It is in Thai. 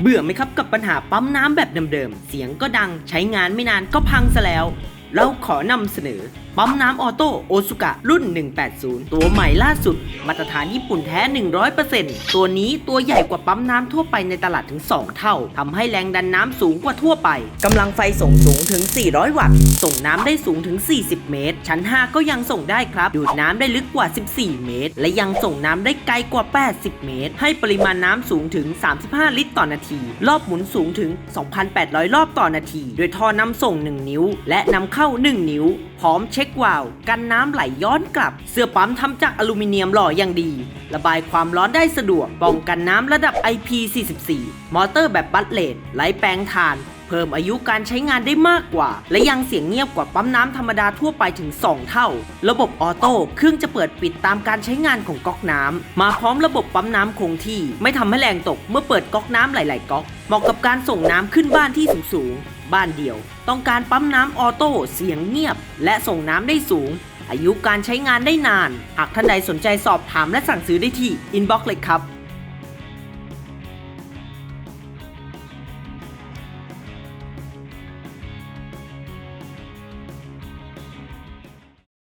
เบื่อไหมครับกับปัญหาปั๊มน้ำแบบเดิมๆ เสียงก็ดังใช้งานไม่นานก็พังซะแล้ว เราขอนำเสนอ ปั๊มน้ำออโต้โอซุกะรุ่น 180 ตัวใหม่ล่าสุด มาตรฐานญี่ปุ่นแท้ 100%ตัวนี้ตัวใหญ่กว่าปั๊มน้ำทั่วไปในตลาดถึง 2 เท่าทำให้แรงดันน้ำสูงกว่าทั่วไปกำลังไฟส่งสูงถึง 400 วัตต์ ส่งน้ำได้สูงถึง 40 เมตร ชั้น 5 ก็ยังส่งได้ครับ ดูดน้ำได้ลึกกว่า 14 เมตร และยังส่งน้ำได้ไกลกว่า 80 เมตร ให้ปริมาณน้ำสูงถึง 35 ลิตรต่อนาที รอบหมุนสูงถึง 2,800 รอบต่อนาที โดยท่อนำส่ง 1 นิ้ว และนำเข้า 1 นิ้ว พร้อมเช็ควาล์วกันน้ำไหลย้อนกลับ เสื้อปั๊มทำจากอลูมิเนียมหล่ออย่างดี ระบายความร้อนได้สะดวกป้องกันน้ำระดับ IP44 มอเตอร์แบบบัตเลตไหลแปลงถ่าน เพิ่มอายุการใช้งานได้มากกว่า และยังเสียงเงียบกว่าปั๊มน้ำธรรมดาทั่วไปถึง 2 เท่า ระบบออโต้เครื่องจะเปิดปิดตามการใช้งานของก๊อกน้ำมาพร้อมระบบปั๊มน้ำคงที่ ไม่ทำให้แรงตกเมื่อเปิดก๊อกน้ำหลาย ๆ ก๊อกเหมาะกับการส่งน้ำขึ้นบ้านที่สูง ๆ บ้านเดียว ต้องการปั๊มน้ำออโต้เสียงเงียบ และส่งน้ำได้สูง อายุการใช้งานได้นาน หากท่านใดสนใจสอบถามและสั่งซื้อได้ที่อินบ็อกซ์เลยครับ